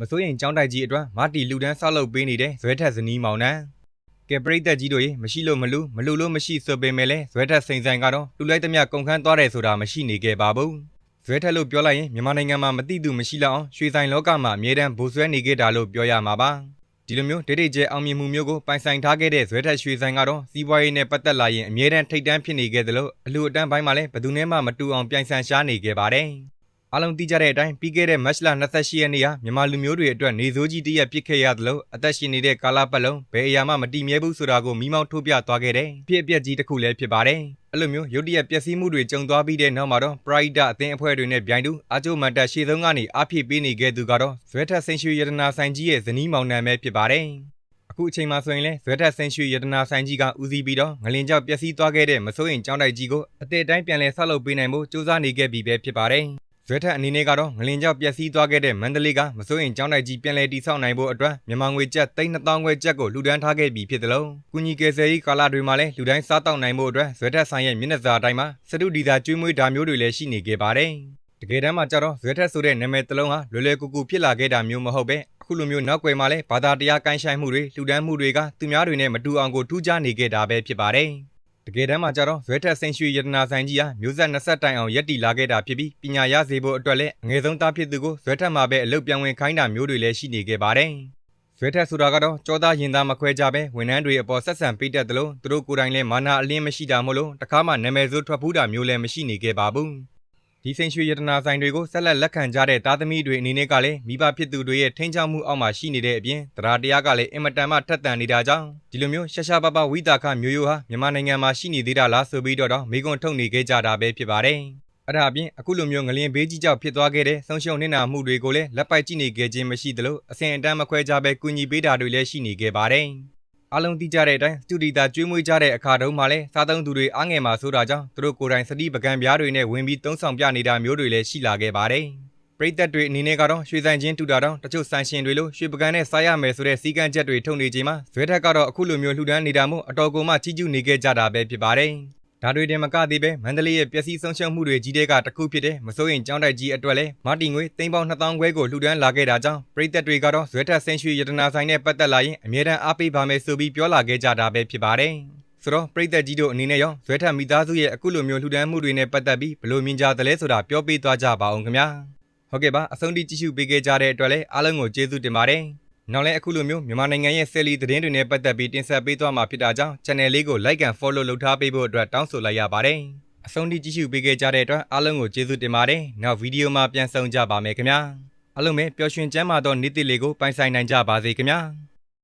မစိုးရင်ကြောင်းတိုက်ကြီးအတွက်မာတီလူဒန်းဆောက်လုပ်ပေးနေတဲ့ဇွဲထက်ဇနီးမောင်နှံကဲပရိသတ်ကြီးတို့ရေမရှိလို့မလူမလူလို့မရှိဆိုပေမဲ့လဲဇွဲထက်စိန်ဆိုင်ကတော့လူလိုက်သမျှကုန်ခန်းသွားတယ်ဆိုတာမရှိနေခဲ့ပါဘူးဇွဲထက်လို့ပြောလိုက်ရင်မြန်မာနိုင်ငံမှာမတိသူမရှိလောက်အောင်ရွှေဆိုင်လောကမှာအမြဲတမ်းဘူဆွဲနေခဲ့တာလို့ပြောရမှာပါဒီလိုမျိုးဒိတ်ဒိတ်ကျဲအောင်မြင်မှုမျိုးကိုပိုင်ဆိုင်ထားခဲ့တဲ့ဇွဲထက်ရွှေဆိုင်ကတော့စီးပွားရေးနဲ့ပတ်သက်လာရင်အမြဲတမ်းထိတ်တန့်ဖြစ်နေခဲ့သလိုအလူအတန်းပိုင်းမှာလည်းဘယ်သူနဲ့မှမတူအောင်ပြိုင်ဆိုင်ရှားနေခဲ့ပါတယ် အားလုံးသိကြတဲ့အတိုင်းပြီးခဲ့တဲ့မတ်လ28ရက်နေ့ဟာမြန်မာလူမျိုးတွေအတွက်နေစိုးကြီးတရက်ပြစ်ခဲ့ရသလိုအသက်ရှင်နေတဲ့ကာလပတ်လုံးဘယ်အရာမှမတည်မြဲဘူးဆိုတာကိုမိမောင်းထိုးပြသွားခဲ့တဲ့ဖြစ်အပျက်ကြီးတစ်ခုလည်းဖြစ်ပါတယ်။အဲ့လိုမျိုးရုတ်တရက်ပျက်စီးမှုတွေကြုံသွားပြီးတဲ့နောက်မှာတော့ပရိုက်တာအသင်းအဖွဲ့တွေနဲ့ပြိုင်တူအာချိုမန်တက်ရှေ့ဆုံးကနေအားဖြည့်ပေးနေခဲ့သူကတော့ဇွဲထက်စိန်ရွှေရတနာဆိုင်ကြီးရဲ့ဇနီးမောင်နှံပဲဖြစ်ပါတယ်။အခုအချိန်မှာဆိုရင်လဲဇွဲထက်ဆင်းရွှေရတနာဆိုင်ကြီးကဦးစီးပြီးတော့ငလင်ကြောက်ပျက်စီးသွားခဲ့တဲ့မစိုးရင်ကျောင်းတိုက်ကြီးကိုအသေးတိုင်းပြန်လည်ဆောက်လုပ်ပေးနိုင်ဖို့စူးစမ်းနေခဲ့ပြီပဲဖြစ်ပါတယ်။ ဇွဲထက်အနေနဲ့ကတော့ငလင်ကြောက်ပျက်စီးသွားခဲ့တဲ့မန္တလေးကမစိုးရင်ကျောင်းတိုက်ကြီးပြန်လည်တည်ဆောက်နိုင်ဖို့အတွက်မြန်မာငွေကျပ်3,000ခွဲကျပ်ကိုလှူဒန်းထားခဲ့ပြီးဖြစ်တယ်လို့ကုညီကေဆယ်ကြီးကာလာတွေမှာလည်းလူတိုင်းစားတောက်နိုင်ဖို့အတွက်ဇွဲထက်ဆိုင်ရဲ့မျက်နှာစာတိုင်းမှာစတုဒီသာကျွေးမွေးတာမျိုးတွေလည်းရှိနေခဲ့ပါတယ်တကယ်တမ်းမှာကျတော့ဇွဲထက်ဆိုတဲ့နာမည်တစ်လုံးဟာလွယ်လွယ်ကူကူဖြစ်လာခဲ့တာမျိုးမဟုတ်ပဲအခုလိုမျိုးနောက်ွယ်မှာလဲဘာသာတရားကိုင်းဆိုင်မှုတွေလှူဒန်းမှုတွေကသူများတွေနဲ့မတူအောင်ကိုထူးခြားနေခဲ့တာပဲဖြစ်ပါတယ် တကယ်တမ်းမှာကျတော့ဇွဲထက်ဆင်းရွှေရတနာဆိုင်ကြီးဟာမျိုးဆက်20တိုင်အောင်ရက်တီလာခဲ့တာဖြစ်ပြီးပညာရစေဖို့အတွက်လည်းအငယ်ဆုံးသားဖြစ်သူကိုဇွဲထက်မှာပဲအလုပ်ပြောင်းဝင်ခိုင်းတာမျိုးတွေလည်းရှိနေခဲ့ပါတယ်။ဇွဲထက်ဆိုတာကတော့ကြောသားရင်သားမခွဲကြပဲဝန်ထမ်းတွေအပေါ်ဆက်ဆံပေးတတ်တယ်လို့သူတို့ကိုယ်တိုင်လည်းမာနာအလင်းမရှိတာမို့လို့တခါမှနာမည်ဆိုးထွက်ဖူးတာမျိုးလည်းမရှိနေခဲ့ပါဘူး။ ဒီစိန်ရွှေရတနာဆိုင်တွေကိုဆက်လက်လက်ခံကြတဲ့သားသမီးတွေအနေနဲ့ကလည်းမိဘဖြစ်သူတွေရဲ့ထိန်းချောင်းမှုအောက်မှာရှိနေတဲ့အပြင်တရားတရားကလည်းအင်မတန်မှထက်သန်နေတာကြောင့်ဒီလိုမျိုးရှာရှာပပဝိတာခမျိုးရိုးဟာမြန်မာနိုင်ငံမှာရှိနေသေးတာလားဆိုပြီးတော့မိကွန်းထုတ်နေခဲ့ကြတာပဲဖြစ်ပါတယ်။အဲ့ဒါအပြင်အခုလိုမျိုးငလျင်ဘေးကြီးကြောင့်ဖြစ်သွားခဲ့တဲ့ဆုံးရှုံးနေတာမှုတွေကိုလည်းလက်ပိုက်ကြည့်နေခဲ့ခြင်းမရှိသလိုအစဉ်အတန်းမခွဲကြပဲကူညီပေးတာတွေလည်းရှိနေခဲ့ပါတယ်။ အားလုံးသိကြတဲ့အတိုင်းစတူဒီတာကျွေးမွေးကြတဲ့အခါတုန်းမှလည်းစားသုံးသူတွေအားငယ်မှာဆိုတာကြောင့်သူတို့ကိုယ်တိုင်စတိပကံပြားတွေနဲ့ဝင်ပြီးတုံးဆောင်ပြနေတာမျိုးတွေလည်းရှိလာခဲ့ပါတယ်။ပရိသတ်တွေအနေနဲ့ကတော့ရွှေဆိုင်ချင်းတူတာတော့တချို့ဆိုင်ရှင်တွေလိုရွှေပကံနဲ့စားရမယ်ဆိုတဲ့စီကံချက်တွေထုတ်နေချိန်မှာဇွဲထက်ကတော့အခုလိုမျိုးလှူဒန်းနေတာမို့အတော်ကိုမှကြီးကျူးနေခဲ့ကြတာပဲဖြစ်ပါတယ်။ ဒါတွေတင်မကသေးပဲမန္တလေးရဲ့ပျက်စီးဆုံးရှုံးမှုတွေကြီးတဲ့ကတခုဖြစ်တဲ့မစိုးရင်ကျောင်းတိုက်ကြီးအတွက်လည်းမာတီငွေသိန်းပေါင်း2000ခွဲကိုလှူဒန်းလာခဲ့တာကြောင့်ပရိသတ်တွေကတော့ဇွဲထက်ဆင်းရွှေရတနာဆိုင်နဲ့ပတ်သက်လာရင်အမြဲတမ်းအားပေးပါမယ်ဆိုပြီးပြောလာခဲ့ကြတာပဲဖြစ်ပါတယ်။ဆိုတော့ပရိသတ်ကြီးတို့အနေနဲ့ရောဇွဲထက်မိသားစုရဲ့အခုလိုမျိုးလှူဒန်းမှုတွေနဲ့ပတ်သက်ပြီးဘယ်လိုမြင်ကြသလဲဆိုတာပြောပြသွားကြပါအောင်ခင်ဗျာ။ဟုတ်ကဲ့ပါအဆုံးထိကြည့်ရှုပေးခဲ့ကြတဲ့အတွက်လည်းအားလုံးကိုကျေးဇူးတင်ပါတယ်။ နောက်လည်းအခုလိုမျိုးမြန်မာနိုင်ငံရဲ့ဆယ်လီသတင်းတွေနဲ့ပတ်သက်ပြီးတင်ဆက်ပေးသွားမှာဖြစ်တာကြောင့် channel လေးကို like and follow လုပ်ထားပေးဖို့အတွက်တောင်းဆိုလိုက်ရပါတယ်။အဆုံးထိကြည့်ရှုပေးခဲ့ကြတဲ့အတွက်အားလုံးကိုကျေးဇူးတင်ပါတယ်။နောက်ဗီဒီယိုမှာပြန်ဆောင်ကြပါမယ်ခင်ဗျာ။အားလုံးပဲပျော်ရွှင်ကျန်းမာသောနေ့တစ်လေးကိုပိုင်ဆိုင်နိုင်ကြပါစေခင်ဗျာ။